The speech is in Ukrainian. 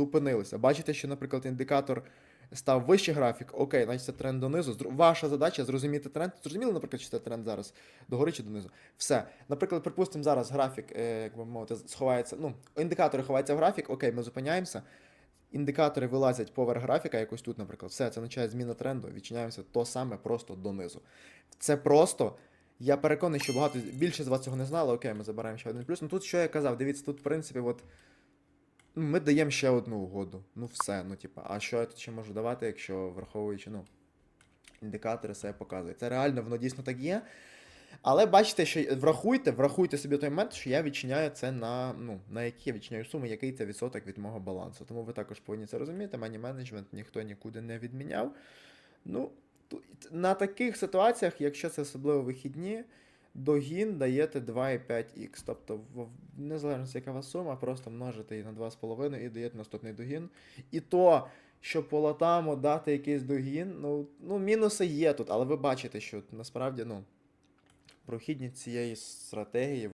зупинилися. Бачите, що, наприклад, індикатор став вище графік, окей, значить це тренд донизу. Ваша задача зрозуміти тренд. Зрозуміли, наприклад, чи це тренд зараз догори чи донизу. Все. Наприклад, припустимо, зараз графік, е, як би мовити, сховається. Ну, індикатори ховаються в графік, окей, ми зупиняємося. Індикатори вилазять поверх графіка, якось тут, наприклад. Все, це означає зміна тренду, відчиняємося то саме просто донизу. Це просто. Я переконаний, що багато більше з вас цього не знали. Окей, ми забираємо ще один плюс. Ну тут що я казав, дивіться, тут, в принципі, от. Ми даємо ще одну угоду. Ну все, ну типа, а що я тут ще можу давати, якщо враховуючи, ну, індикатори себе показують. Це реально, воно дійсно так є. Але бачите, що врахуйте, врахуйте собі той момент, що я відчиняю це на, ну, на які я відчиняю суму, який це відсоток від мого балансу. Тому ви також повинні це розуміти. Мені менеджмент ніхто нікуди не відміняв. Ну, на таких ситуаціях, якщо це особливо вихідні, догін даєте 2,5х. Тобто, незалежно яка у вас сума, просто множите її на 2,5 і даєте наступний догін. І то, що по латаму дати якийсь догін, ну, ну мінуси є тут, але ви бачите, що насправді, ну, прохідність цієї стратегії